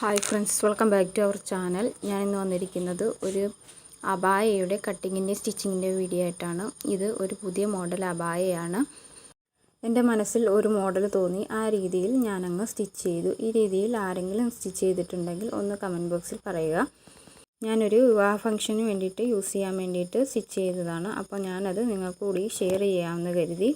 Hi friends welcome back to our channel ഞാൻ ഇന്ന് വന്നിരിക്കുന്നത് ഒരു അബായയുടെ കട്ടിങ്ങിന്റെ സ്റ്റിച്ചിങ്ങിന്റെ വീഡിയോ ആയിട്ടാണ്. ഇത് ഒരു പുതിയ മോഡൽ അബായയാണ്. എന്റെ മനസ്സിൽ ഒരു മോഡൽ തോന്നി. ആ രീതിയിൽ ഞാനങ്ങ് സ്റ്റിച്ച് ചെയ്തു. ഈ രീതിയിൽ ആരെങ്കിലും സ്റ്റിച്ച് ചെയ്തിട്ടുണ്ടെങ്കിൽ ഒന്ന് കമന്റ് ബോക്സിൽ പറയുക. ഞാനൊരു വിവാഹ ഫംഗ്ഷന് വേണ്ടിയിട്ട് യൂസ് ചെയ്യാൻ വേണ്ടിയിട്ട് സ്റ്റിച്ച് ചെയ്തതാണ്. അപ്പോൾ ഞാനത് നിങ്ങൾക്ക് കൂടി ഷെയർ ചെയ്യാമെന്ന് കരുതി.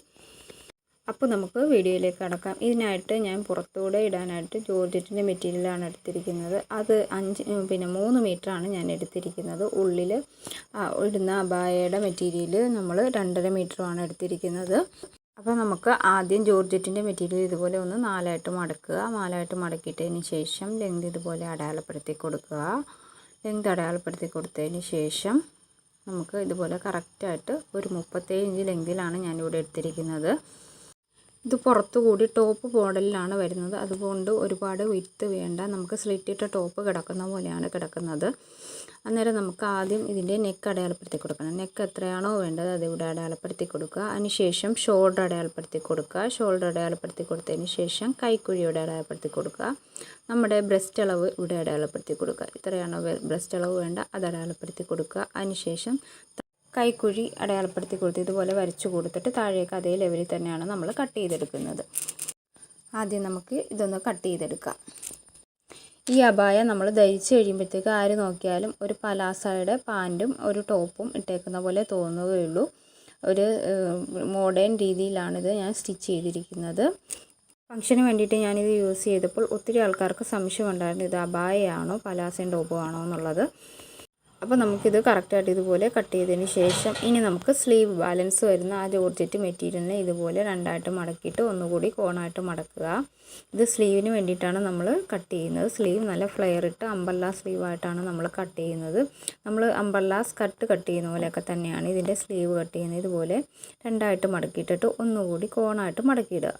അപ്പോൾ നമുക്ക് വീഡിയോയിലേക്ക് കടക്കാം. ഇതിനായിട്ട് ഞാൻ പുറത്തൂടെ ഇടാനായിട്ട് ജോർജറ്റിന്റെ മെറ്റീരിയലാണ് എടുത്തിരിക്കുന്നത്. അത് അഞ്ച് പിന്നെ മൂന്ന് ആണ് ഞാൻ എടുത്തിരിക്കുന്നത്. ഉള്ളിൽ ഇടുന്ന അബായയുടെ മെറ്റീരിയൽ നമ്മൾ രണ്ടര മീറ്ററുമാണ് എടുത്തിരിക്കുന്നത്. അപ്പോൾ നമുക്ക് ആദ്യം ജോർജറ്റിന്റെ മെറ്റീരിയൽ ഇതുപോലെ ഒന്ന് നാലായിട്ട് മടക്കുക. നാലായിട്ട് മടക്കിയിട്ടതിന് ശേഷം ലെങ്ത് ഇതുപോലെ അടയാളപ്പെടുത്തി കൊടുക്കുക. ലെങ്ത് അടയാളപ്പെടുത്തി കൊടുത്തതിന് ശേഷം നമുക്ക് ഇതുപോലെ കറക്റ്റായിട്ട് ഒരു മുപ്പത്തേഴ് ഇഞ്ച് ലെങ്തിലാണ് ഞാനിവിടെ എടുത്തിരിക്കുന്നത്. ഇത് പുറത്തു കൂടി ടോപ്പ് മോഡലിലാണ് വരുന്നത്. അതുകൊണ്ട് ഒരുപാട് വിത്ത് വേണ്ട. നമുക്ക് സ്ലിറ്റിട്ട ടോപ്പ് കിടക്കുന്ന പോലെയാണ് കിടക്കുന്നത്. അന്നേരം നമുക്ക് ആദ്യം ഇതിന്റെ നെക്ക് അടയാളപ്പെടുത്തി കൊടുക്കണം. നെക്ക് എത്രയാണോ വേണ്ടത് അതിവിടെ അടയാളപ്പെടുത്തി കൊടുക്കുക. അതിനുശേഷം ഷോൾഡർ അടയാളപ്പെടുത്തി കൊടുക്കുക. ഷോൾഡർ അടയാളപ്പെടുത്തി കൊടുത്തതിന് ശേഷം കൈക്കുഴിയുടെ അടയാളപ്പെടുത്തി കൊടുക്കുക. നമ്മുടെ ബ്രസ്റ്റ് അളവ് ഇവിടെ അടയാളപ്പെടുത്തി കൊടുക്കുക. ഇത്രയാണോ ബ്രസ്റ്റ് അളവ് വേണ്ട അത് അടയാളപ്പെടുത്തി കൊടുക്കുക. അതിനുശേഷം കൈക്കുഴി അടയാളപ്പെടുത്തി കൊടുത്ത് ഇതുപോലെ വരച്ചു കൊടുത്തിട്ട് താഴേക്ക് അതേ ലെവലിൽ തന്നെയാണ് നമ്മൾ കട്ട് ചെയ്തെടുക്കുന്നത്. ആദ്യം നമുക്ക് ഇതൊന്ന് കട്ട് ചെയ്തെടുക്കാം. ഈ അബായ നമ്മൾ ധരിച്ചു കഴിയുമ്പോഴത്തേക്ക് ആര് നോക്കിയാലും ഒരു പലാസയുടെ പാന്റും ഒരു ടോപ്പും ഇട്ടേക്കുന്ന പോലെ തോന്നുകയുള്ളൂ. ഒരു മോഡേൺ രീതിയിലാണിത് ഞാൻ സ്റ്റിച്ച് ചെയ്തിരിക്കുന്നത്. ഫംഗ്ഷന് വേണ്ടിയിട്ട് ഞാനിത് യൂസ് ചെയ്തപ്പോൾ ഒത്തിരി ആൾക്കാർക്ക് സംശയം ഉണ്ടായിരുന്നു ഇത് അബായയാണോ പലാസയും ടോപ്പും ആണോ എന്നുള്ളത്. അപ്പോൾ നമുക്കിത് കറക്റ്റായിട്ട് ഇതുപോലെ കട്ട് ചെയ്തതിന് ശേഷം ഇനി നമുക്ക് സ്ലീവ് ബാലൻസ് വരുന്ന ആ ജോർജറ്റ് മെറ്റീരിയലിനെ ഇതുപോലെ രണ്ടായിട്ട് മടക്കിയിട്ട് ഒന്നുകൂടി കോണായിട്ട് മടക്കുക. ഇത് സ്ലീവിന് വേണ്ടിയിട്ടാണ് നമ്മൾ കട്ട് ചെയ്യുന്നത്. സ്ലീവ് നല്ല ഫ്ലെയർ ഇട്ട് അമ്പല്ലാ സ്ലീവായിട്ടാണ് നമ്മൾ കട്ട് ചെയ്യുന്നത്. നമ്മൾ അമ്പല്ല സ്കർട്ട് കട്ട് ചെയ്യുന്ന പോലെയൊക്കെ തന്നെയാണ് ഇതിന്റെ സ്ലീവ് കട്ട് ചെയ്യുന്നത്. ഇതുപോലെ രണ്ടായിട്ട് മടക്കിയിട്ടിട്ട് ഒന്നുകൂടി കോണായിട്ട് മടക്കിയിടുക.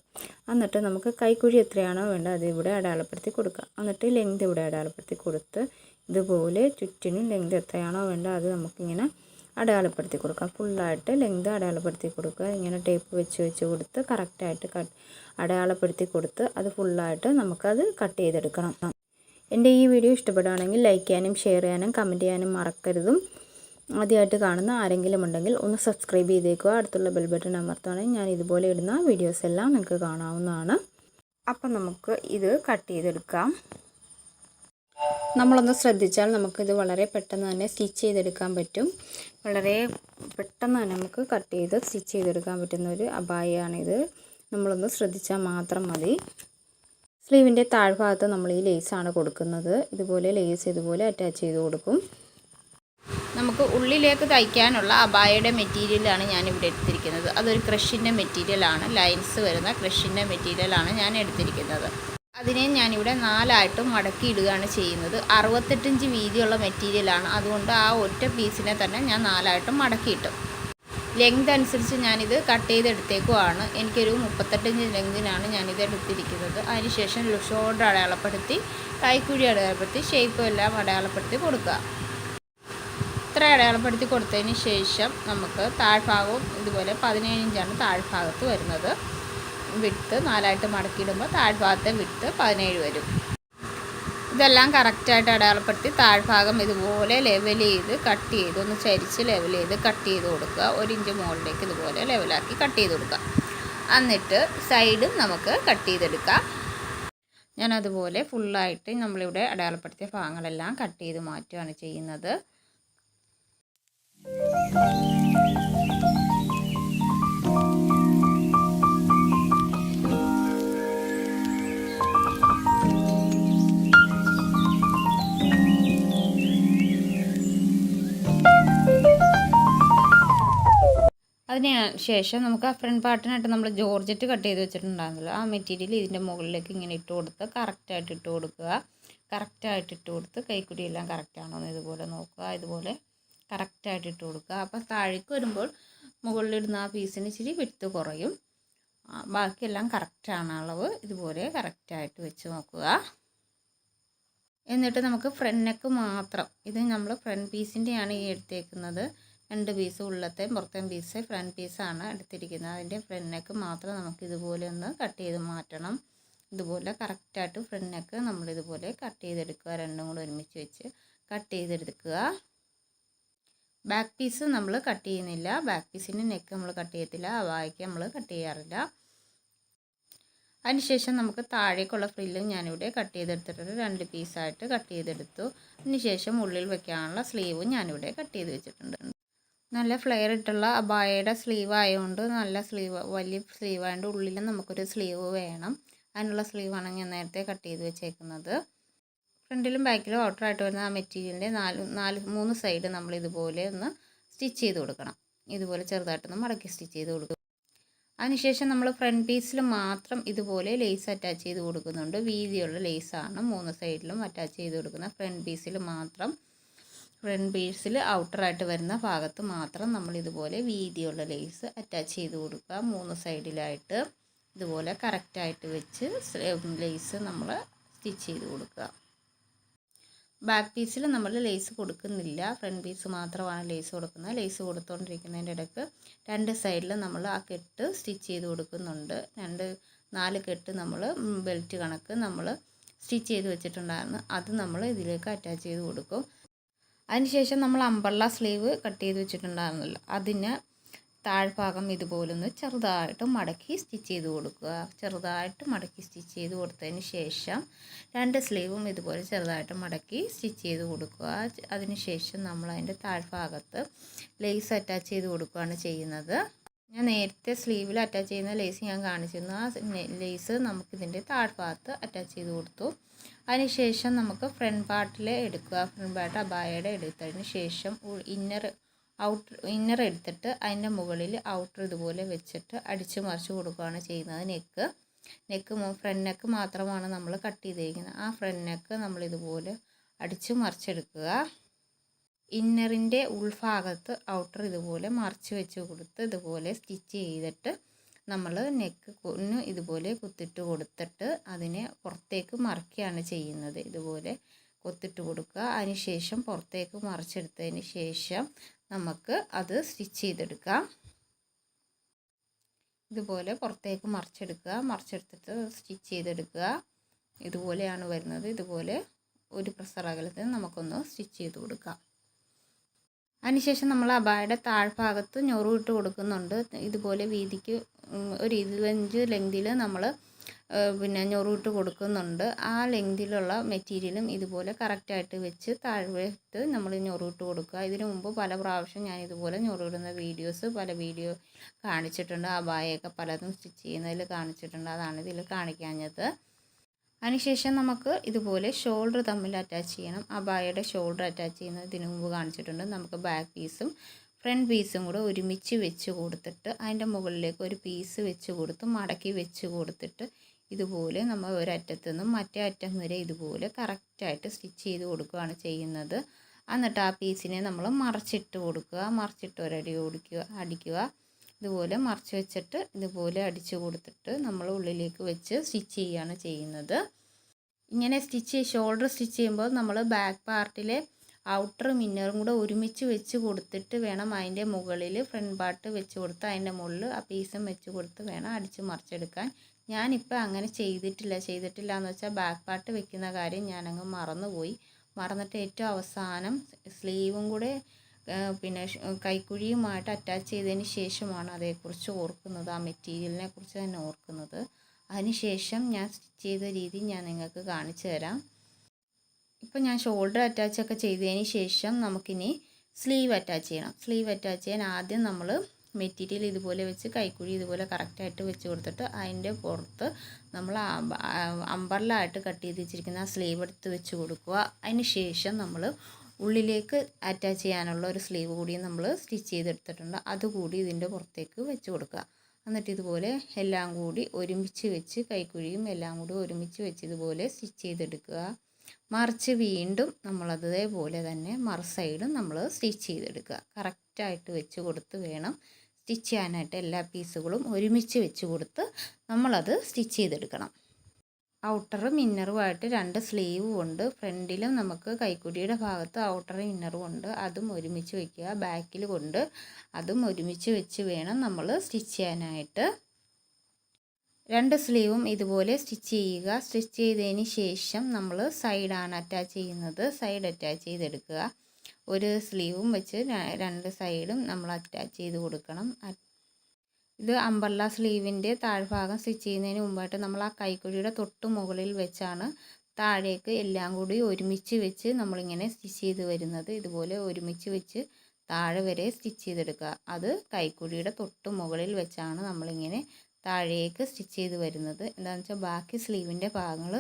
എന്നിട്ട് നമുക്ക് കൈക്കുഴി എത്രയാണോ വേണ്ടത് അത് ഇവിടെ അടയാളപ്പെടുത്തി കൊടുക്കുക. എന്നിട്ട് ലെങ്ത് ഇവിടെ അടയാളപ്പെടുത്തി കൊടുത്ത് ഇതുപോലെ ചുറ്റിനും ലെങ്ത് എത്രയാണോ വേണ്ട അത് നമുക്കിങ്ങനെ അടയാളപ്പെടുത്തി കൊടുക്കാം. ഫുള്ളായിട്ട് ലെങ്ത് അടയാളപ്പെടുത്തി കൊടുക്കുക. ഇങ്ങനെ ടേപ്പ് വെച്ച് വെച്ച് കൊടുത്ത് കറക്റ്റായിട്ട് കട്ട് അടയാളപ്പെടുത്തി കൊടുത്ത് അത് ഫുള്ളായിട്ട് നമുക്കത് കട്ട് ചെയ്തെടുക്കണം. എന്റെ ഈ വീഡിയോ ഇഷ്ടപ്പെടുകയാണെങ്കിൽ ലൈക്ക് ചെയ്യാനും ഷെയർ ചെയ്യാനും കമന്റ് ചെയ്യാനും മറക്കരുതും. ആദ്യമായിട്ട് കാണുന്ന ആരെങ്കിലും ഉണ്ടെങ്കിൽ ഒന്ന് സബ്സ്ക്രൈബ് ചെയ്തേക്കുക. അടുത്തുള്ള ബെൽ ബട്ടൺ അമർത്തുകയാണെങ്കിൽ ഞാൻ ഇതുപോലെ ഇടുന്ന വീഡിയോസ് എല്ലാം നിങ്ങൾക്ക് കാണാവുന്നതാണ്. അപ്പം നമുക്ക് ഇത് കട്ട് ചെയ്തെടുക്കാം. നമ്മളൊന്ന് ശ്രദ്ധിച്ചാൽ നമുക്കിത് വളരെ പെട്ടെന്ന് തന്നെ സ്റ്റിച്ച് ചെയ്തെടുക്കാൻ പറ്റും. വളരെ പെട്ടെന്ന് തന്നെ നമുക്ക് കട്ട് ചെയ്ത് സ്റ്റിച്ച് ചെയ്തെടുക്കാൻ പറ്റുന്ന ഒരു അപായമാണിത് നമ്മളൊന്ന് ശ്രദ്ധിച്ചാൽ മാത്രം മതി. സ്ലീവിന്റെ താഴ്ഭാഗത്ത് നമ്മൾ ഈ ലേസാണ് കൊടുക്കുന്നത്. ഇതുപോലെ ലേസ് ഇതുപോലെ അറ്റാച്ച് ചെയ്ത് കൊടുക്കും. നമുക്ക് ഉള്ളിലേക്ക് തയ്ക്കാനുള്ള അബായയുടെ മെറ്റീരിയലാണ് ഞാൻ ഇവിടെ എടുത്തിരിക്കുന്നത്. അതൊരു ക്രഷിന്റെ മെറ്റീരിയലാണ്. ലൈൻസ് വരുന്ന ക്രഷിന്റെ മെറ്റീരിയലാണ് ഞാൻ എടുത്തിരിക്കുന്നത്. അതിനെ ഞാനിവിടെ നാലായിട്ട് മടക്കി ഇടുകയാണ് ചെയ്യുന്നത്. അറുപത്തെട്ടിഞ്ച് വീതിയുള്ള മെറ്റീരിയലാണ്. അതുകൊണ്ട് ആ ഒറ്റ പീസിനെ തന്നെ ഞാൻ നാലായിട്ടും മടക്കിയിട്ടു. ലെങ്ത് അനുസരിച്ച് ഞാനിത് കട്ട് ചെയ്തെടുത്തേക്കുവാണ്. എനിക്കൊരു മുപ്പത്തെട്ടിഞ്ച് ലെങ്തിനാണ് ഞാനിത് എടുത്തിരിക്കുന്നത്. അതിനുശേഷം ഷോൾഡർ അടയാളപ്പെടുത്തി കൈക്കുഴി അടയാളപ്പെടുത്തി ഷേപ്പും എല്ലാം അടയാളപ്പെടുത്തി കൊടുക്കുക. ഇത്ര അടയാളപ്പെടുത്തി കൊടുത്തതിന് ശേഷം നമുക്ക് താഴ്ഭാഗവും ഇതുപോലെ പതിനേഴ് ഇഞ്ചാണ് താഴ്ഭാഗത്ത് വരുന്നത്. വിട്ട് നാലായിട്ട് മടക്കിയിടുമ്പോൾ താഴ്ഭാഗത്തെ വിട്ട് പതിനേഴ് വരും. ഇതെല്ലാം കറക്റ്റായിട്ട് അടയാളപ്പെടുത്തി താഴ്ഭാഗം ഇതുപോലെ ലെവൽ ചെയ്ത് കട്ട് ചെയ്ത് ഒന്ന് ചരിച്ച് ലെവൽ ചെയ്ത് കട്ട് ചെയ്ത് കൊടുക്കുക. ഒരു ഇഞ്ച് മുകളിലേക്ക് ഇതുപോലെ ലെവലാക്കി കട്ട് ചെയ്ത് കൊടുക്കുക. എന്നിട്ട് സൈഡും നമുക്ക് കട്ട് ചെയ്തെടുക്കാം. ഞാനതുപോലെ ഫുള്ളായിട്ട് നമ്മളിവിടെ അടയാളപ്പെടുത്തിയ ഭാഗങ്ങളെല്ലാം കട്ട് ചെയ്ത് മാറ്റുകയാണ് ചെയ്യുന്നത്. അതിന് ശേഷം നമുക്ക് ആ ഫ്രണ്ട് പാർട്ടിനായിട്ട് നമ്മൾ ജോർജറ്റ് കട്ട് ചെയ്ത് വെച്ചിട്ടുണ്ടാകുന്നല്ലോ ആ മെറ്റീരിയൽ ഇതിന്റെ മുകളിലേക്ക് ഇങ്ങനെ ഇട്ട് കൊടുത്ത് കറക്റ്റായിട്ട് ഇട്ട് കൊടുക്കുക. കറക്റ്റായിട്ട് ഇട്ട് കൊടുത്ത് കൈക്കുടിയെല്ലാം കറക്റ്റാണോ എന്ന് ഇതുപോലെ നോക്കുക. ഇതുപോലെ കറക്റ്റായിട്ട് ഇട്ട് കൊടുക്കുക. അപ്പോൾ താഴേക്ക് വരുമ്പോൾ മുകളിലിടുന്ന ആ പീസിന് ഇച്ചിരി വിട്ട് കുറയും. ബാക്കിയെല്ലാം കറക്റ്റാണ് അളവ് ഇതുപോലെ കറക്റ്റായിട്ട് വെച്ച് നോക്കുക. എന്നിട്ട് നമുക്ക് ഫ്രണ്ട് നെക്ക് മാത്രം ഇത് നമ്മൾ ഫ്രണ്ട് പീസിന്റെയാണ് ഈ എടുത്തേക്കുന്നത്. രണ്ട് പീസ് ഉള്ളത്തെ പുറത്തേയും പീസ് ഫ്രണ്ട് പീസാണ് എടുത്തിരിക്കുന്നത്. അതിന്റെ ഫ്രണ്ട് നെക്ക് മാത്രം നമുക്ക് ഇതുപോലെ ഒന്ന് കട്ട് ചെയ്ത് മാറ്റണം. ഇതുപോലെ കറക്റ്റായിട്ട് ഫ്രണ്ട് നെക്ക് നമ്മളിതുപോലെ കട്ട് ചെയ്തെടുക്കുക. രണ്ടും കൂടെ ഒരുമിച്ച് വെച്ച് കട്ട് ചെയ്തെടുക്കുക. ബാക്ക് പീസ് നമ്മൾ കട്ട് ചെയ്യുന്നില്ല. ബാക്ക് പീസിന്റെ നെക്ക് നമ്മൾ കട്ട് ചെയ്യത്തില്ല. വായിക്ക് നമ്മൾ കട്ട് ചെയ്യാറില്ല. അതിനുശേഷം നമുക്ക് താഴേക്കുള്ള ഫ്രില്ലും ഞാനിവിടെ കട്ട് ചെയ്തെടുത്തിട്ടുണ്ട്. രണ്ട് പീസായിട്ട് കട്ട് ചെയ്തെടുത്തു. അതിനുശേഷം ഉള്ളിൽ വെക്കാനുള്ള സ്ലീവും ഞാനിവിടെ കട്ട് ചെയ്ത് വെച്ചിട്ടുണ്ട്. നല്ല ഫ്ലെയർ ഇട്ടുള്ള അബായയുടെ സ്ലീവ് ആയതുകൊണ്ട് നല്ല സ്ലീവ് വലിയ സ്ലീവ് ആയതുകൊണ്ട് ഉള്ളിൽ നമുക്കൊരു സ്ലീവ് വേണം. അതിനുള്ള സ്ലീവാണ് ഞാൻ നേരത്തെ കട്ട് ചെയ്ത് വെച്ചേക്കുന്നത്. ഫ്രണ്ടിലും ബാക്കിലും ഔട്ടറായിട്ട് വരുന്ന ആ മെറ്റീരിയലിന്റെ നാല് നാല് മൂന്ന് സൈഡ് നമ്മൾ ഇതുപോലെ ഒന്ന് സ്റ്റിച്ച് ചെയ്ത് കൊടുക്കണം. ഇതുപോലെ ചെറുതായിട്ടൊന്ന് മടക്കി സ്റ്റിച്ച് ചെയ്ത് കൊടുക്കും. അതിനുശേഷം നമ്മൾ ഫ്രണ്ട് പീസിൽ മാത്രം ഇതുപോലെ ലേസ് അറ്റാച്ച് ചെയ്ത് കൊടുക്കുന്നുണ്ട്. വീതിയുള്ള ലേസാണ് മൂന്ന് സൈഡിലും അറ്റാച്ച് ചെയ്ത് കൊടുക്കുന്ന ഫ്രണ്ട് പീസിൽ മാത്രം ഫ്രണ്ട് പീസിൽ ഔട്ടറായിട്ട് വരുന്ന ഭാഗത്ത് മാത്രം നമ്മൾ ഇതുപോലെ വീതിയുള്ള ലേസ് അറ്റാച്ച് ചെയ്ത് കൊടുക്കുക. മൂന്ന് സൈഡിലായിട്ട് ഇതുപോലെ കറക്റ്റായിട്ട് വെച്ച് ലേസ് നമ്മൾ സ്റ്റിച്ച് ചെയ്ത് കൊടുക്കുക. ബാക്ക് പീസിൽ നമ്മൾ ലേസ് കൊടുക്കുന്നില്ല. ഫ്രണ്ട് പീസ് മാത്രമാണ് ലേസ് കൊടുക്കുന്നത്. ലേസ് കൊടുത്തുകൊണ്ടിരിക്കുന്നതിന്റെ ഇടയ്ക്ക് രണ്ട് സൈഡിൽ നമ്മൾ ആ കെട്ട് സ്റ്റിച്ച് ചെയ്ത് കൊടുക്കുന്നുണ്ട്. രണ്ട് നാല് കെട്ട് നമ്മൾ ബെൽറ്റ് കണക്ക് നമ്മൾ സ്റ്റിച്ച് ചെയ്ത് വെച്ചിട്ടുണ്ടായിരുന്നു. അത് നമ്മൾ ഇതിലേക്ക് അറ്റാച്ച് ചെയ്ത് കൊടുക്കും. അതിനുശേഷം നമ്മൾ അമ്പർല സ്ലീവ് കട്ട് ചെയ്ത് വെച്ചിട്ടുണ്ടായിരുന്നല്ലോ. അതിന് താഴ്ഭാഗം ഇതുപോലൊന്ന് ചെറുതായിട്ട് മടക്കി സ്റ്റിച്ച് ചെയ്ത് കൊടുക്കുക. ചെറുതായിട്ട് മടക്കി സ്റ്റിച്ച് ചെയ്ത് കൊടുത്തതിന് ശേഷം രണ്ട് സ്ലീവും ഇതുപോലെ ചെറുതായിട്ട് മടക്കി സ്റ്റിച്ച് ചെയ്ത് കൊടുക്കുക. അതിനുശേഷം നമ്മൾ അതിന്റെ താഴ്ഭാഗത്ത് ലേസ് അറ്റാച്ച് ചെയ്ത് കൊടുക്കുകയാണ് ചെയ്യുന്നത്. ഞാൻ നേരത്തെ സ്ലീവിൽ അറ്റാച്ച് ചെയ്യുന്ന ലേസ് ഞാൻ കാണിച്ചിരുന്നു. ആ ലേസ് നമുക്കിതിന്റെ താഴ്ഭാഗത്ത് അറ്റാച്ച് ചെയ്ത് കൊടുത്തു. അതിനുശേഷം നമുക്ക് ഫ്രണ്ട് പാർട്ടിൽ എടുക്കുക. ഫ്രണ്ട് പാർട്ട് അബായയുടെ എടുത്തതിന് ശേഷം ഇന്നർ ഔട്ടർ ഇന്നർ എടുത്തിട്ട് അതിന്റെ മുകളിൽ ഔട്ടർ ഇതുപോലെ വെച്ചിട്ട് അടിച്ചു മറിച്ച് കൊടുക്കുകയാണ് ചെയ്യുന്നത്. നെക്ക് നെക്ക് ഫ്രണ്ട് നെക്ക് മാത്രമാണ് നമ്മൾ കട്ട് ചെയ്തിരിക്കുന്നത് ആ ഫ്രണ്ട് നെക്ക് നമ്മൾ ഇതുപോലെ അടിച്ചു മറിച്ചെടുക്കുക. ഇന്നറിന്റെ ഉൾഭാഗത്ത് ഔട്ടർ ഇതുപോലെ മറിച്ച് വെച്ച് കൊടുത്ത് ഇതുപോലെ സ്റ്റിച്ച് ചെയ്തിട്ട് നമ്മൾ നെക്ക് ഇതുപോലെ കുത്തിട്ട് കൊടുത്തിട്ട് അതിനെ പുറത്തേക്ക് മറിക്കുകയാണ് ചെയ്യുന്നത്. ഇതുപോലെ കൊത്തിട്ട് കൊടുക്കുക. അതിനുശേഷം പുറത്തേക്ക് മറിച്ചെടുത്തതിന് ശേഷം നമുക്ക് അത് സ്റ്റിച്ച് ചെയ്തെടുക്കാം. ഇതുപോലെ പുറത്തേക്ക് മറിച്ചെടുക്കുക. മറിച്ചെടുത്തിട്ട് സ്റ്റിച്ച് ചെയ്തെടുക്കുക. ഇതുപോലെയാണ് വരുന്നത്. ഇതുപോലെ ഒരു പ്രസർ അകലത്തിൽ നമുക്കൊന്ന് സ്റ്റിച്ച് ചെയ്ത് കൊടുക്കാം. അതിനുശേഷം നമ്മൾ അബായുടെ താഴ്ഭാഗത്ത് ഞൊറു ഇട്ട് കൊടുക്കുന്നുണ്ട്. ഇതുപോലെ വീതിക്ക് ഒരു ഇരുപത്തഞ്ച് ലെങ്തിൽ നമ്മൾ പിന്നെ ഞൊറുവിട്ട് കൊടുക്കുന്നുണ്ട്. ആ ലെങ്തിലുള്ള മെറ്റീരിയലും ഇതുപോലെ കറക്റ്റായിട്ട് വെച്ച് താഴ്വത്ത് നമ്മൾ ഞൊറുവിട്ട് കൊടുക്കുക. ഇതിനു മുമ്പ് പല പ്രാവശ്യം ഞാൻ ഇതുപോലെ ഞൊറുവിടുന്ന വീഡിയോസ് പല വീഡിയോ കാണിച്ചിട്ടുണ്ട്. ആ ബായൊക്കെ പലതും സ്റ്റിച്ച് ചെയ്യുന്നതിൽ കാണിച്ചിട്ടുണ്ട്. അതാണ് ഇതിൽ കാണിക്കാഞ്ഞത്. അതിനുശേഷം നമുക്ക് ഇതുപോലെ ഷോൾഡർ തമ്മിൽ അറ്റാച്ച് ചെയ്യണം. ആ ബായയുടെ ഷോൾഡർ അറ്റാച്ച് ചെയ്യുന്നത് ഇതിനു മുമ്പ് കാണിച്ചിട്ടുണ്ട്. നമുക്ക് ബാക്ക് പീസും ഫ്രണ്ട് പീസും കൂടെ ഒരുമിച്ച് വെച്ച് കൊടുത്തിട്ട് അതിന്റെ മുകളിലേക്ക് ഒരു പീസ് വെച്ച് കൊടുത്ത് മടക്കി വെച്ച് കൊടുത്തിട്ട് ഇതുപോലെ നമ്മൾ ഒരറ്റത്തു നിന്നും മറ്റേ അറ്റം വരെ ഇതുപോലെ കറക്റ്റായിട്ട് സ്റ്റിച്ച് ചെയ്ത് കൊടുക്കുകയാണ് ചെയ്യുന്നത്. എന്നിട്ട് ആ പീസിനെ നമ്മൾ മറച്ചിട്ട് കൊടുക്കുക. മറച്ചിട്ട് ഒരടി ഓടിക്കുക അടിക്കുക. ഇതുപോലെ മറച്ച് വെച്ചിട്ട് ഇതുപോലെ അടിച്ചു കൊടുത്തിട്ട് നമ്മൾ ഉള്ളിലേക്ക് വെച്ച് സ്റ്റിച്ച് ചെയ്യുകയാണ് ചെയ്യുന്നത്. ഇങ്ങനെ സ്റ്റിച്ച് ഷോൾഡർ സ്റ്റിച്ച് ചെയ്യുമ്പോൾ നമ്മൾ ബാക്ക് പാർട്ടിലെ ഔട്ടറും ഇന്നറും കൂടെ ഒരുമിച്ച് വെച്ച് കൊടുത്തിട്ട് വേണം അതിന്റെ മുകളിൽ ഫ്രണ്ട് പാർട്ട് വെച്ച് കൊടുത്ത് അതിന്റെ മുകളിൽ ആ പീസും വെച്ച് കൊടുത്ത് വേണം അടിച്ച് മറിച്ചെടുക്കാൻ. ഞാനിപ്പോൾ അങ്ങനെ ചെയ്തിട്ടില്ല. ചെയ്തിട്ടില്ല എന്ന് വെച്ചാൽ ബാക്ക് പാർട്ട് വെക്കുന്ന കാര്യം ഞാനങ്ങ് മറന്നുപോയി. മറന്നിട്ട് ഏറ്റവും അവസാനം സ്ലീവും കൂടെ പിന്നെ കൈക്കുഴിയുമായിട്ട് അറ്റാച്ച് ചെയ്തതിന് ശേഷമാണ് അതേക്കുറിച്ച് ഓർക്കുന്നത്. ആ മെറ്റീരിയലിനെ കുറിച്ച് തന്നെ ഓർക്കുന്നത്. അതിനുശേഷം ഞാൻ സ്റ്റിച്ച് ചെയ്ത രീതി ഞാൻ നിങ്ങൾക്ക് കാണിച്ചു തരാം. ഇപ്പം ഞാൻ ഷോൾഡർ അറ്റാച്ച് ഒക്കെ ചെയ്തതിന് ശേഷം നമുക്കിനി സ്ലീവ് അറ്റാച്ച് ചെയ്യണം. സ്ലീവ് അറ്റാച്ച് ചെയ്യാൻ ആദ്യം നമ്മൾ മെറ്റീരിയൽ ഇതുപോലെ വെച്ച് കൈക്കുഴി ഇതുപോലെ കറക്റ്റായിട്ട് വെച്ച് കൊടുത്തിട്ട് അതിന്റെ പുറത്ത് നമ്മൾ അമ്പർലായിട്ട് കട്ട് ചെയ്ത് വെച്ചിരിക്കുന്ന ആ സ്ലീവ് എടുത്ത് വെച്ച് കൊടുക്കുക. അതിന് ശേഷം നമ്മൾ ഉള്ളിലേക്ക് അറ്റാച്ച് ചെയ്യാനുള്ള ഒരു സ്ലീവ് കൂടി നമ്മൾ സ്റ്റിച്ച് ചെയ്തെടുത്തിട്ടുണ്ട്. അതുകൂടി ഇതിന്റെ പുറത്തേക്ക് വെച്ച് കൊടുക്കുക. എന്നിട്ട് ഇതുപോലെ എല്ലാം കൂടി ഒരുമിച്ച് വെച്ച് കൈക്കുഴിയും എല്ലാം കൂടി ഒരുമിച്ച് വെച്ച് ഇതുപോലെ സ്റ്റിച്ച് ചെയ്തെടുക്കുക. മറിച്ച് വീണ്ടും നമ്മൾ അതേപോലെ തന്നെ മറ സൈഡും നമ്മൾ സ്റ്റിച്ച് ചെയ്തെടുക്കുക. കറക്റ്റായിട്ട് വെച്ച് കൊടുത്ത് വേണം സ്റ്റിച്ച് ചെയ്യാനായിട്ട് എല്ലാ പീസുകളും ഒരുമിച്ച് വെച്ച് കൊടുത്ത് നമ്മളത് സ്റ്റിച്ച് ചെയ്തെടുക്കണം. ഔട്ടറും ഇന്നറുമായിട്ട് രണ്ട് സ്ലീവും ഉണ്ട്. ഫ്രണ്ടിലും നമുക്ക് കൈക്കുടിയുടെ ഭാഗത്ത് ഔട്ടറും ഇന്നറും ഉണ്ട്. അതും ഒരുമിച്ച് വയ്ക്കുക ബാക്കിൽ കൊണ്ട് അതും ഒരുമിച്ച് വെച്ച് വേണം നമ്മൾ സ്റ്റിച്ച് ചെയ്യാനായിട്ട്. രണ്ട് സ്ലീവും ഇതുപോലെ സ്റ്റിച്ച് ചെയ്യുക. സ്റ്റിച്ച് ചെയ്തതിന് ശേഷം നമ്മൾ സൈഡാണ് അറ്റാച്ച് ചെയ്യുന്നത്. സൈഡ് അറ്റാച്ച് ചെയ്തെടുക്കുക. ഒരു സ്ലീവും വെച്ച് രണ്ട് സൈഡും നമ്മൾ അറ്റാച്ച് ചെയ്ത് കൊടുക്കണം. ഇത് അമ്പർല സ്ലീവിന്റെ താഴ്ഭാഗം സ്റ്റിച്ച് ചെയ്യുന്നതിന് മുമ്പായിട്ട് നമ്മൾ ആ കൈക്കുഴിയുടെ തൊട്ട് മുകളിൽ വെച്ചാണ് താഴേക്ക് എല്ലാം കൂടി ഒരുമിച്ച് വെച്ച് നമ്മളിങ്ങനെ സ്റ്റിച്ച് ചെയ്ത് വരുന്നത്. ഇതുപോലെ ഒരുമിച്ച് വെച്ച് താഴെ വരെ സ്റ്റിച്ച് ചെയ്തെടുക്കുക. അത് കൈക്കുഴിയുടെ തൊട്ട് മുകളിൽ വെച്ചാണ് നമ്മളിങ്ങനെ താഴേക്ക് സ്റ്റിച്ച് ചെയ്ത് വരുന്നത്. എന്താണെന്ന് വെച്ചാൽ ബാക്കി സ്ലീവിന്റെ ഭാഗങ്ങൾ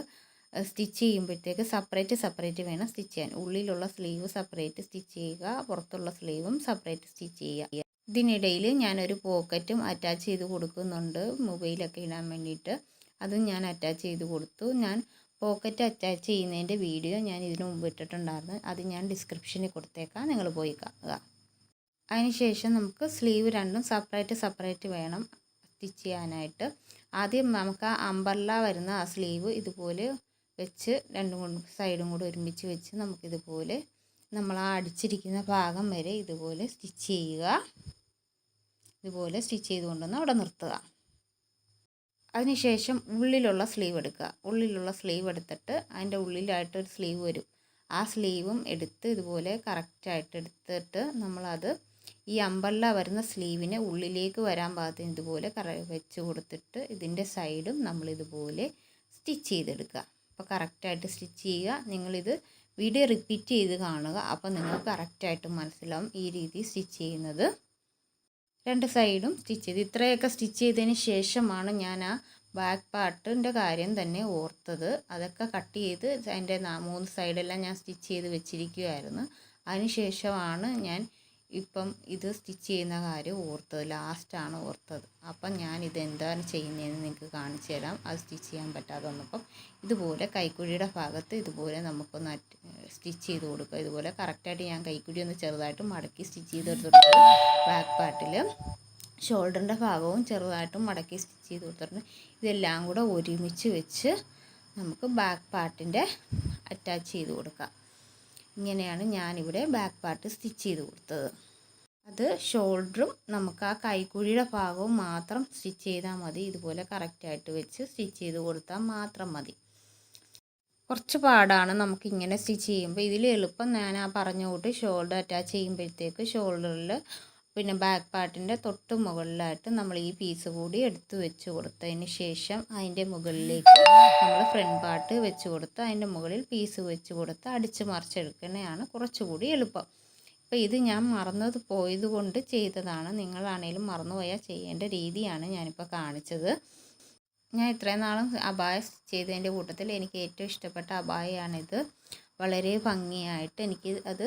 സ്റ്റിച്ച് ചെയ്യുമ്പോഴത്തേക്ക് സെപ്പറേറ്റ് സെപ്പറേറ്റ് വേണം സ്റ്റിച്ച് ചെയ്യാൻ. ഉള്ളിലുള്ള സ്ലീവ് സെപ്പറേറ്റ് സ്റ്റിച്ച് ചെയ്യുക പുറത്തുള്ള സ്ലീവും സെപ്പറേറ്റ് സ്റ്റിച്ച് ചെയ്യുക. ഇതിനിടയിൽ ഞാനൊരു പോക്കറ്റും അറ്റാച്ച് ചെയ്ത് കൊടുക്കുന്നുണ്ട്. മൊബൈലൊക്കെ ഇടാൻ വേണ്ടിയിട്ട്. അതും ഞാൻ അറ്റാച്ച് ചെയ്ത് കൊടുത്തു. ഞാൻ പോക്കറ്റ് അറ്റാച്ച് ചെയ്യുന്നതിന്റെ വീഡിയോ ഞാൻ ഇതിനു മുമ്പ് ഇട്ടിട്ടുണ്ടായിരുന്നു. അത് ഞാൻ ഡിസ്ക്രിപ്ഷനിൽ കൊടുത്തേക്കാം. നിങ്ങൾ പോയി കാണുക. അതിനുശേഷം നമുക്ക് സ്ലീവ് രണ്ടും സെപ്പറേറ്റ് സെപ്പറേറ്റ് വേണം. സ്റ്റിച്ച് ചെയ്യാനായിട്ട്. ആദ്യം നമുക്ക് ആ അമ്പർല വരുന്ന ആ സ്ലീവ് ഇതുപോലെ വെച്ച് രണ്ടും സൈഡും കൂടെ ഒരുമിച്ച് വെച്ച് നമുക്കിതുപോലെ നമ്മൾ ആ അടിച്ചിരിക്കുന്ന ഭാഗം വരെ ഇതുപോലെ സ്റ്റിച്ച് ചെയ്യുക. ഇതുപോലെ സ്റ്റിച്ച് ചെയ്ത് കൊണ്ടുവന്ന് അവിടെ നിർത്തുക. അതിനുശേഷം ഉള്ളിലുള്ള സ്ലീവ് എടുക്കുക. ഉള്ളിലുള്ള സ്ലീവ് എടുത്തിട്ട് അതിന്റെ ഉള്ളിലായിട്ടൊരു സ്ലീവ് വരും. ആ സ്ലീവും എടുത്ത് ഇതുപോലെ കറക്റ്റായിട്ട് എടുത്തിട്ട് നമ്മളത് ഈ അമ്പല്ല വരുന്ന സ്ലീവിനെ ഉള്ളിലേക്ക് വരാൻ പാകത്തിന് ഇതുപോലെ കറ വെച്ച് കൊടുത്തിട്ട് ഇതിന്റെ സൈഡും നമ്മളിതുപോലെ സ്റ്റിച്ച് ചെയ്തെടുക്കുക. അപ്പോൾ കറക്റ്റായിട്ട് സ്റ്റിച്ച് ചെയ്യുക. നിങ്ങളിത് വീഡിയോ റിപ്പീറ്റ് ചെയ്ത് കാണുക. അപ്പോൾ നിങ്ങൾക്ക് കറക്റ്റായിട്ട് മനസ്സിലാവും ഈ രീതി സ്റ്റിച്ച് ചെയ്യുന്നത്. രണ്ട് സൈഡും സ്റ്റിച്ച് ചെയ്ത്. ഇത്രയൊക്കെ സ്റ്റിച്ച് ചെയ്തതിന് ശേഷമാണ് ഞാൻ ആ ബാക്ക് പാർട്ടിന്റെ കാര്യം തന്നെ ഓർത്തത്. അതൊക്കെ കട്ട് ചെയ്ത് അതിന്റെ മൂന്ന് സൈഡെല്ലാം ഞാൻ സ്റ്റിച്ച് ചെയ്ത് വെച്ചിരിക്കുമായിരുന്നു അതിന് ശേഷമാണ് ഞാൻ ഇപ്പം ഇത് സ്റ്റിച്ച് ചെയ്യുന്ന കാര്യം ഓർത്തത്. ലാസ്റ്റാണ് ഓർത്തത്. അപ്പം ഞാൻ ഇത് എന്താണ് ചെയ്യുന്നതെന്ന് നിങ്ങൾക്ക് കാണിച്ചു തരാം. അത് സ്റ്റിച്ച് ചെയ്യാൻ പറ്റാതെ വന്നപ്പം ഇതുപോലെ കൈക്കുഴിയുടെ ഭാഗത്ത് ഇതുപോലെ നമുക്കൊന്ന് സ്റ്റിച്ച് ചെയ്ത് കൊടുക്കുക. ഇതുപോലെ കറക്റ്റായിട്ട് ഞാൻ കൈക്കുഴി ഒന്ന് ചെറുതായിട്ട് മടക്കി സ്റ്റിച്ച് ചെയ്ത് എടുത്തിട്ടുണ്ട് ബാക്ക് പാർട്ടിൽ ഷോൾഡറിന്റെ ഭാഗവും ചെറുതായിട്ടും മടക്കി സ്റ്റിച്ച് ചെയ്ത് കൊടുത്തിട്ടുണ്ട്. ഇതെല്ലാം കൂടെ ഒരുമിച്ച് വെച്ച് നമുക്ക് ബാക്ക് പാർട്ടിന്റെ അറ്റാച്ച് ചെയ്ത് കൊടുക്കാം. ഇങ്ങനെയാണ് ഞാനിവിടെ ബാക്ക് പാർട്ട് സ്റ്റിച്ച് ചെയ്ത് കൊടുത്തത്. അത് ഷോൾഡറും നമുക്ക് ആ കൈക്കുഴിയുടെ ഭാഗവും മാത്രം സ്റ്റിച്ച് ചെയ്താൽ മതി. ഇതുപോലെ കറക്റ്റായിട്ട് വെച്ച് സ്റ്റിച്ച് ചെയ്ത് കൊടുത്താൽ മാത്രം മതി. കുറച്ച് പാടാണ് നമുക്ക് ഇങ്ങനെ സ്റ്റിച്ച് ചെയ്യുമ്പോൾ. ഇതിൽ എളുപ്പം ഞാൻ ആ പറഞ്ഞ കൂട്ട് ഷോൾഡർ അറ്റാച്ച് ചെയ്യുമ്പോഴത്തേക്ക് ഷോൾഡറിൽ പിന്നെ ബാക്ക് പാർട്ടിന്റെ തൊട്ട് മുകളിലായിട്ട് നമ്മൾ ഈ പീസ് കൂടി എടുത്ത് വെച്ച് കൊടുത്തതിന് ശേഷം അതിന്റെ മുകളിലേക്ക് നമ്മൾ ഫ്രണ്ട് പാർട്ട് വെച്ച് കൊടുത്ത് അതിന്റെ മുകളിൽ പീസ് വെച്ച് കൊടുത്ത് അടിച്ച് മറിച്ചെടുക്കുന്നതാണ് കുറച്ചുകൂടി എളുപ്പം. അപ്പോൾ ഇത് ഞാൻ മറന്നത് പോയത് കൊണ്ട് ചെയ്തതാണ്. നിങ്ങളാണേലും മറന്നുപോയാൽ ചെയ്യേണ്ട രീതിയാണ് ഞാനിപ്പോൾ കാണിച്ചത്. ഞാൻ ഇത്രയും നാളും അബായ ചെയ്തതിന്റെ കൂട്ടത്തിൽ എനിക്ക് ഏറ്റവും ഇഷ്ടപ്പെട്ട അബായയാണിത് വളരെ ഭംഗിയായിട്ട് എനിക്ക് അത്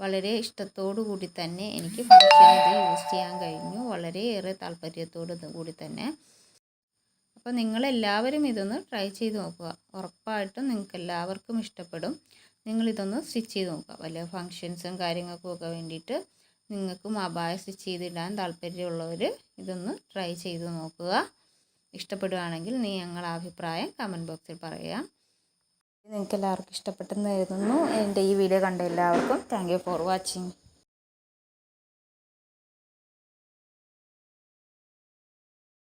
വളരെ ഇഷ്ടത്തോടു കൂടി തന്നെ എനിക്ക് ഫംഗ്ഷൻ ഇത് യൂസ് ചെയ്യാൻ കഴിഞ്ഞു. വളരെയേറെ താല്പര്യത്തോടു കൂടി തന്നെ. അപ്പോൾ നിങ്ങളെല്ലാവരും ഇതൊന്ന് ട്രൈ ചെയ്ത് നോക്കുക. ഉറപ്പായിട്ടും നിങ്ങൾക്ക് എല്ലാവർക്കും ഇഷ്ടപ്പെടും. നിങ്ങളിതൊന്ന് സ്റ്റിച്ച് ചെയ്ത് നോക്കുക. വല്ല ഫങ്ഷൻസും കാര്യങ്ങൾക്കും ഒക്കെ വേണ്ടിയിട്ട് നിങ്ങൾക്കും അബായ സ്റ്റിച്ച് ചെയ്തിടാൻ താല്പര്യമുള്ളവർ ഇതൊന്ന് ട്രൈ ചെയ്ത് നോക്കുക. ഇഷ്ടപ്പെടുകയാണെങ്കിൽ നീ ഞങ്ങളുടെ അഭിപ്രായം കമന്റ് ബോക്സിൽ പറയാം. നിങ്ങൾക്ക് എല്ലാവർക്കും ഇഷ്ടപ്പെട്ടെന്ന് കരുതുന്നു. എന്റെ ഈ വീഡിയോ കണ്ട എല്ലാവർക്കും താങ്ക് ഫോർ വാച്ചിങ്